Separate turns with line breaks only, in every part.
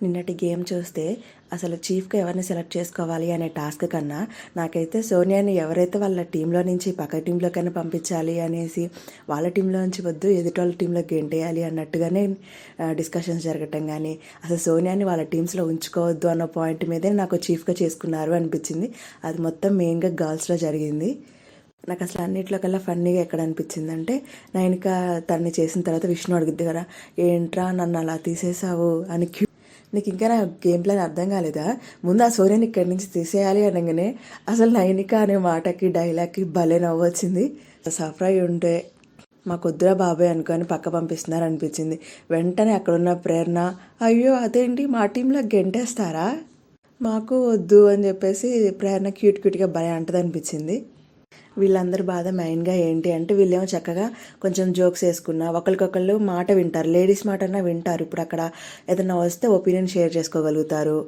నిన్నటి గేమ్ చూస్తే అసలు చీఫ్గా ఎవరిని సెలెక్ట్ చేసుకోవాలి అనే టాస్క్ కన్నా నాకైతే సోనియాని ఎవరైతే వాళ్ళ టీంలో నుంచి పక్క టీంలోకైనా పంపించాలి అనేసి వాళ్ళ టీంలో నుంచి వద్దు ఎదుటి టీంలోకి గెంటేయాలి అన్నట్టుగానే డిస్కషన్స్ జరగటం కానీ అసలు సోనియాని వాళ్ళ టీమ్స్లో ఉంచుకోవద్దు అన్న పాయింట్ మీదే నాకు చీఫ్గా చేసుకున్నారు అనిపించింది. అది మొత్తం మెయిన్గా గర్ల్స్లో జరిగింది. నాకు అసలు అన్నిట్లో కల్లా ఫన్నీగా ఎక్కడ అనిపించింది అంటే నైనిక తన్ని చేసిన తర్వాత విష్ణు అడుగుద్ది కదా ఏంట్రా నన్ను అలా తీసేసావు అని క్యూ నీకు ఇంకా నా గేమ్ ప్లాన్ అర్థం కాలేదా? ముందు ఆ సూర్యని ఇక్కడి నుంచి తీసేయాలి అనగానే అసలు నైనిక అనే మాటకి డైలాగ్కి భలే నవ్వు వచ్చింది సఫర్ అయి ఉంటే మా కొద్దురా బాబాయ్ అనుకొని పక్క పంపిస్తున్నారు అనిపించింది వెంటనే అక్కడున్న ప్రేరణ అయ్యో అదేంటి? మా టీంలో గెంటేస్తారా? మాకు వద్దు అని చెప్పేసి ప్రేరణ క్యూట్ క్యూట్గా భలే అంటది అనిపించింది వీళ్ళందరి బాధ మెయిన్గా ఏంటి అంటే వీళ్ళేమో చక్కగా కొంచెం జోక్స్ వేసుకున్నా ఒకరికొకళ్ళు మాట వింటారు. లేడీస్ మాట అన్నా వింటారు. ఇప్పుడు అక్కడ ఏదైనా వస్తే ఒపీనియన్ షేర్ చేసుకోగలుగుతారు.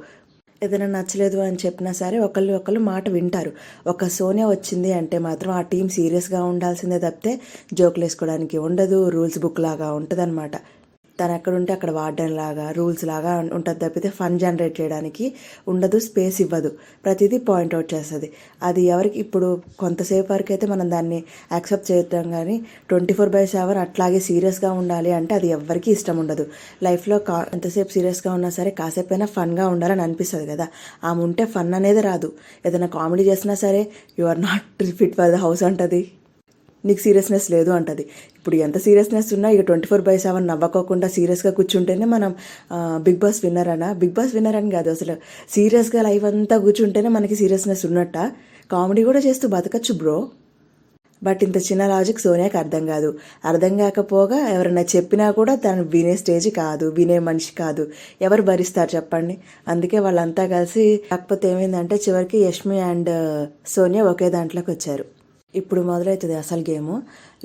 ఏదైనా నచ్చలేదు అని చెప్పినా సరే ఒకళ్ళు ఒకళ్ళు మాట వింటారు. ఒక సోనియా వచ్చింది అంటే మాత్రం ఆ టీం సీరియస్గా ఉండాల్సిందే తప్పితే జోకులు వేసుకోవడానికి ఉండదు. రూల్స్ బుక్ లాగా ఉంటుంది తను ఎక్కడుంటే అక్కడ వార్డెన్ లాగా రూల్స్ లాగా ఉంటుంది తప్పితే ఫన్ జనరేట్ చేయడానికి ఉండదు స్పేస్ ఇవ్వదు. ప్రతిదీ పాయింట్అవుట్ చేస్తుంది. అది ఎవరికి ఇప్పుడు కొంతసేపు వరకు అయితే మనం దాన్ని యాక్సెప్ట్ చేద్దాం కానీ ట్వంటీ ఫోర్ బై సెవెన్ అట్లాగే సీరియస్గా ఉండాలి అంటే అది ఎవరికి ఇష్టం ఉండదు. లైఫ్లో కా ఎంతసేపు సీరియస్గా ఉన్నా సరే కాసేపైనా ఫన్గా ఉండాలని అనిపిస్తుంది కదా. ఆమె ఉంటే ఫన్ అనేది రాదు. ఏదైనా కామెడీ చేసినా సరే you are not fit for the house అంటది. నీకు సీరియస్నెస్ లేదు అంటది. ఇప్పుడు ఎంత సీరియస్నెస్ ఉన్నా ఇక ట్వంటీ ఫోర్ బై సెవెన్ నవ్వకోకుండా సీరియస్గా కూర్చుంటేనే మనం బిగ్ బాస్ విన్నర్ అనా? బిగ్ బాస్ విన్నర్ అని కాదు అసలు సీరియస్గా లైఫ్ అంతా కూర్చుంటేనే మనకి సీరియస్నెస్ ఉన్నట్ట. కామెడీ కూడా చేస్తూ బతకచ్చు బ్రో బట్ ఇంత చిన్న లాజిక్ సోనియాకి అర్థం కాదు. అర్థం కాకపోగా ఎవరైనా చెప్పినా కూడా తను వినే స్టేజ్ కాదు వినే మనిషి కాదు. ఎవరు భరిస్తారు చెప్పండి? అందుకే వాళ్ళంతా కలిసి కాకపోతే ఏమైందంటే చివరికి యష్మి అండ్ సోనియా ఒకే దాంట్లోకి వచ్చారు. ఇప్పుడు మొదలవుతుంది అసలు గేమ్.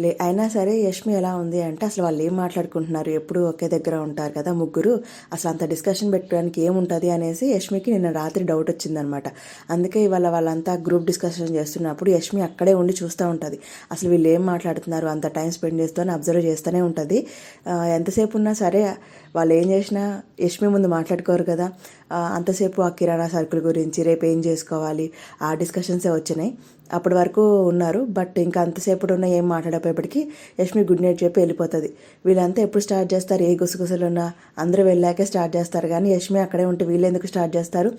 లే అయినా సరే యష్మి ఎలా ఉంది అంటే అసలు వాళ్ళు ఏం మాట్లాడుకుంటున్నారు? ఎప్పుడు ఒకే దగ్గర ఉంటారు కదా ముగ్గురు. అసలు అంత డిస్కషన్ పెట్టడానికి ఏముంటుంది అనేసి యష్మికి నిన్న రాత్రి డౌట్ వచ్చిందనమాట. అందుకే ఇవాళ వాళ్ళంతా గ్రూప్ డిస్కషన్ చేస్తున్నప్పుడు యష్మి అక్కడే ఉండి చూస్తూ ఉంటుంది. అసలు వీళ్ళు ఏం మాట్లాడుతున్నారు? అంత టైం స్పెండ్ చేస్తూ అబ్జర్వ్ చేస్తూనే ఉంటుంది. ఎంతసేపు ఉన్నా సరే వాళ్ళు ఏం చేసినా యష్మి ముందు మాట్లాడుకోరు కదా. అంతసేపు ఆ కిరాణా సరుకుల గురించి రేపు ఏం చేసుకోవాలి? ఆ డిస్కషన్సే వచ్చినాయి. అప్పటి వరకు ఉన్నారు. బట్ ఇంకా అంతసేపు ఉన్న ఏం మాట్లాడేపటికి యష్మి గుడ్ నైట్ చెప్పి వెళ్ళిపోతుంది. వీళ్ళంతా ఎప్పుడు స్టార్ట్ చేస్తారు? ఏ గుసగుసలు ఉన్నా అందరూ వెళ్ళాకే స్టార్ట్ చేస్తారు. కానీ యష్మి అక్కడే ఉంటే వీళ్ళు ఎందుకు స్టార్ట్ చేస్తారు?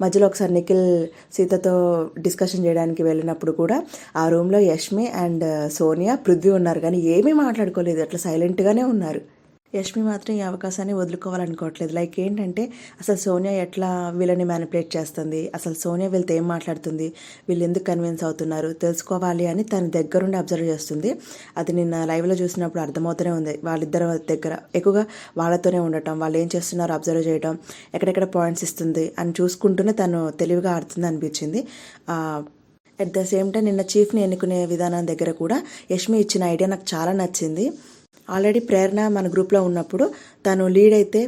మధ్యలో ఒకసారి నిఖిల్ సీతతో డిస్కషన్ చేయడానికి వెళ్ళినప్పుడు కూడా ఆ రూమ్లో యష్మి అండ్ సోనియా పృథ్వీ ఉన్నారు. కానీ ఏమీ మాట్లాడుకోలేదు. అట్లా సైలెంట్గానే ఉన్నారు. యష్మి మాత్రం ఈ అవకాశాన్ని వదులుకోవాలనుకోవట్లేదు. లైక్ ఏంటంటే అసలు సోనియా ఎట్లా వీళ్ళని మ్యానిపులేట్ చేస్తుంది? అసలు సోనియా వీళ్ళతో ఏం మాట్లాడుతుంది? వీళ్ళు ఎందుకు కన్విన్స్ అవుతున్నారు? తెలుసుకోవాలి అని తన దగ్గరుండి అబ్జర్వ్ చేస్తుంది. అది నిన్న లైవ్లో చూసినప్పుడు అర్థమవుతూనే ఉంది. వాళ్ళిద్దరి దగ్గర ఎక్కువగా వాళ్ళతోనే ఉండటం వాళ్ళు ఏం చేస్తున్నారో అబ్జర్వ్ చేయడం ఎక్కడెక్కడ పాయింట్స్ ఇస్తుంది అని చూసుకుంటూనే తను తెలివిగా ఆడుతుంది అనిపించింది. అట్ ద సేమ్ టైం నిన్న చీఫ్ని ఎన్నుకునే విధానం దగ్గర కూడా యష్మి ఇచ్చిన ఐడియా నాకు చాలా నచ్చింది. ఆల్రెడీ ప్రేరణ మన గ్రూప్లో ఉన్నప్పుడు తను లీడ్ అయితే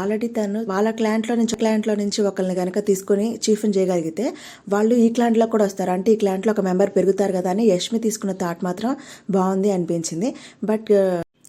ఆల్రెడీ తను వాళ్ళ క్లాంట్లో నుంచి క్లాంట్లో నుంచి ఒకరిని కనుక తీసుకొని చీఫ్ని చేయగలిగితే వాళ్ళు ఈ క్లాంట్లో కూడా వస్తారు. అంటే ఈ క్లాంట్లో ఒక మెంబర్ పెరుగుతారు కదా అని యష్మి తీసుకున్న థాట్ మాత్రం బాగుంది అనిపించింది. బట్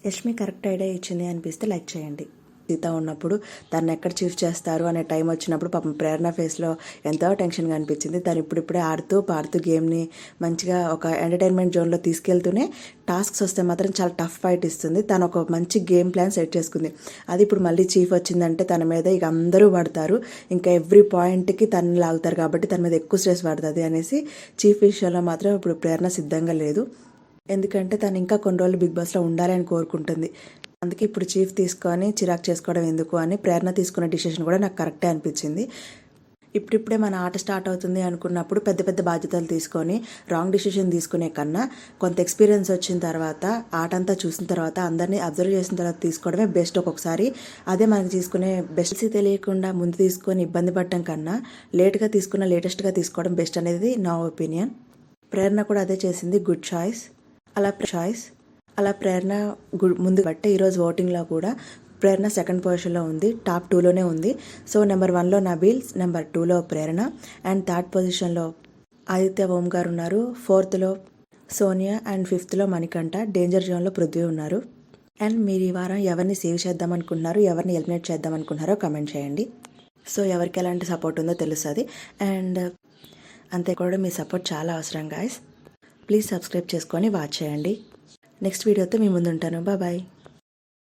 యష్మి కరెక్ట్ ఐడియా ఇచ్చింది అనిపిస్తే లైక్ చేయండి. సీత ఉన్నప్పుడు తను ఎక్కడ చీఫ్ చేస్తారు అనే టైం వచ్చినప్పుడు పాపం ప్రేరణ ఫేస్లో ఎంతో టెన్షన్గా అనిపించింది. తను ఇప్పుడిప్పుడే ఆడుతూ పాడుతూ గేమ్ని మంచిగా ఒక ఎంటర్టైన్మెంట్ జోన్లో తీసుకెళ్తూనే టాస్క్స్ వస్తే మాత్రం చాలా టఫ్ ఫైట్ ఇస్తుంది. తను ఒక మంచి గేమ్ ప్లాన్ సెట్ చేసుకుంది. అది ఇప్పుడు మళ్ళీ చీఫ్ వచ్చిందంటే తన మీద ఇక అందరూ పడతారు. ఇంకా ఎవ్రీ పాయింట్కి తను లాగుతారు కాబట్టి తన మీద ఎక్కువ స్ట్రెస్ పడుతుంది అనేసి చీఫ్ విషయంలో మాత్రం ఇప్పుడు ప్రేరణ సిద్ధంగా లేదు. ఎందుకంటే తను ఇంకా కొన్ని రోజులు బిగ్ బాస్లో ఉండాలని కోరుకుంటుంది. అందుకే ఇప్పుడు చీఫ్ తీసుకొని చిరాకు చేసుకోవడం ఎందుకు అని ప్రేరణ తీసుకున్న డిసిషన్ కూడా నాకు కరెక్టే అనిపించింది. ఇప్పుడిప్పుడే మన ఆట స్టార్ట్ అవుతుంది అనుకున్నప్పుడు పెద్ద పెద్ద బాధ్యతలు తీసుకొని రాంగ్ డిసిషన్ తీసుకునే కన్నా కొంత ఎక్స్పీరియన్స్ వచ్చిన తర్వాత ఆట అంతా చూసిన తర్వాత అందరినీ అబ్జర్వ్ చేసిన తర్వాత తీసుకోవడమే బెస్ట్ ఒక్కొక్కసారి. అదే మనకి తీసుకునే బెస్ట్ తెలియకుండా ముందు తీసుకొని ఇబ్బంది పడటం కన్నా లేట్గా తీసుకున్న లేటెస్ట్గా తీసుకోవడం బెస్ట్ అనేది నా ఒపీనియన్. ప్రేరణ కూడా అదే చేసింది. Good choice. అలా చాయిస్. అలా ప్రేరణ ముందు బట్టే ఈరోజు ఓటింగ్లో కూడా ప్రేరణ సెకండ్ పొజిషన్లో ఉంది టాప్ టూలోనే ఉంది. సో నెంబర్ వన్లో నబీల్ నెంబర్ టూలో ప్రేరణ. అండ్ థర్డ్ పొజిషన్లో ఆదిత్య ఓం గారు ఉన్నారు ఫోర్త్లో సోనియా అండ్ ఫిఫ్త్లో మణికంఠ డేంజర్ జోన్లో పృథ్వీ ఉన్నారు. అండ్ మీరు ఈ వారం ఎవరిని సేవ్ చేద్దాం అనుకుంటున్నారు ఎవరిని ఎలిమినేట్ చేద్దాం అనుకుంటున్నారో కమెంట్ చేయండి. సో ఎవరికి ఎలాంటి సపోర్ట్ ఉందో తెలుస్తుంది. అండ్ అంతే కూడా మీ సపోర్ట్ చాలా అవసరం గాయస్. ప్లీజ్ సబ్స్క్రైబ్ చేసుకొని వాచ్ చేయండి. నెక్స్ట్ వీడియోతో మీ ముందు ఉంటాను బాయ్.